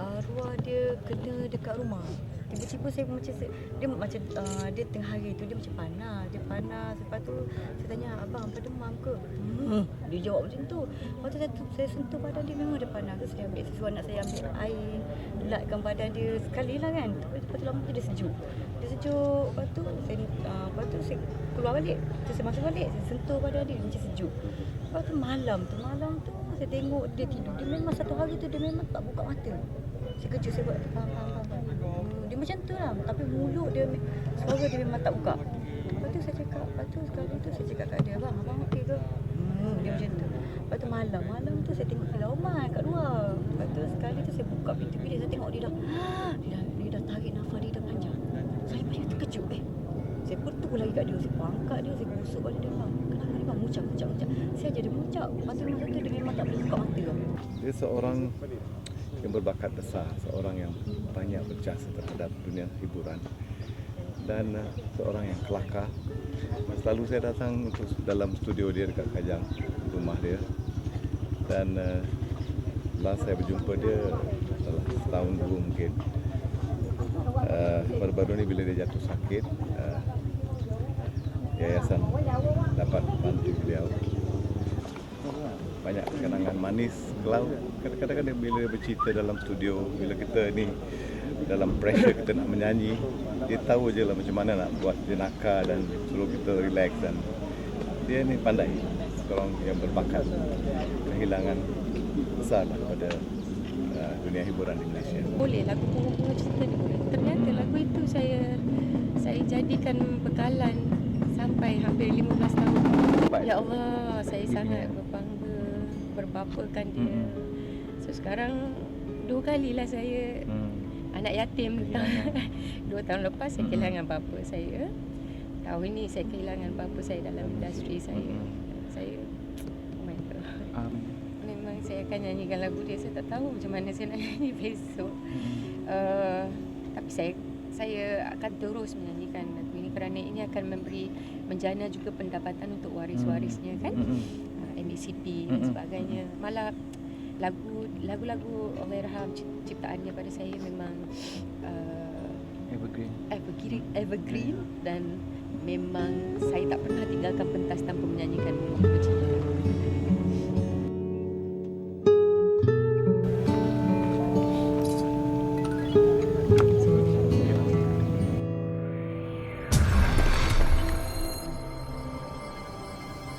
arwah dia kena dekat rumah. Tiba-tiba saya macam dia macam uh, dia tengah hari tu dia macam panas, dia panas. Lepas tu saya tanya abang apa demam ke? Hmm, dia jawab macam tu. Lepas tu saya, saya sentuh badan dia memang dia panas. Saya ambil sesuatu anak saya ambil air, delatkan badan dia sekali lah kan. Lepas tu lama tu dia sejuk. Dia sejuk. Lepas tu saya uh, lepas tu saya keluar balik. Terus saya masuk balik, saya sentuh badan dia macam sejuk. Lepas tu malam tu, malam tu saya tengok dia tidur. Dia memang satu hari tu dia memang tak buka mata. Saya kejut saya buat faham, faham. Hmm, Dia macam tu lah. Tapi mulut dia, suara dia memang tak buka. Lepas tu saya cakap, lepas tu sekali tu saya cakap kat dia, abang, abang okey ke? Hmm, dia macam tu. Lepas tu malam, malam tu saya tengok Omar kat luar. Lepas tu sekali tu saya buka pintu bilik, saya tengok dia dah, dia dah, dia dah tarik nafas dia dah panjang. Saya macam terkejut eh. Saya petuk lagi kat dia, saya pangkat dia, saya gosok balik dia. Bang, kenapa ni bang? Mucak, mucak, mucak. Saya aja dia mucak. Tu masa tu dia memang tak boleh buka mata. Dia seorang yang berbakat besar, seorang yang banyak berjasa terhadap dunia hiburan dan uh, seorang yang kelakar. Selalu saya datang untuk dalam studio dia dekat Kajang, rumah dia. Dan uh, last saya berjumpa dia dalam setahun dulu mungkin. Uh, baru-baru ni bila dia jatuh sakit, uh, yayasan dapat bantu beliau. Banyak kenangan manis kalau kadang-kadang bila bercerita dalam studio bila kita ni dalam pressure kita nak menyanyi dia tahu je lah macam mana nak buat dia nakal dan suruh kita relax dan dia ni pandai. Seorang yang berbakat kehilangan besar pada uh, dunia hiburan di Malaysia. Boleh lagu bunga-bunga cinta ni boleh. Ternyata lagu itu saya saya jadikan bekalan sampai hampir 15 tahun. Ya Allah, saya sangat berbangga berbapakan dia. So sekarang dua kalilah saya hmm. anak yatim. dua tahun lepas saya Mm-mm. kehilangan bapa saya. Tahun ini saya kehilangan bapa saya dalam industri saya. Saya oh my God. um, Memang saya akan nyanyikan lagu dia. Saya tak tahu macam mana saya nak nyanyi besok. Uh, tapi saya saya akan terus menyanyikan lagu ini kerana ini akan memberi menjana juga pendapatan untuk waris-warisnya kan. mm-mm. Uh, MACP dan Mm-mm. sebagainya. Malah lagu lagu-lagu Allahyarham cip- ciptaannya pada saya memang uh, evergreen evergreen, evergreen dan memang saya tak pernah tinggalkan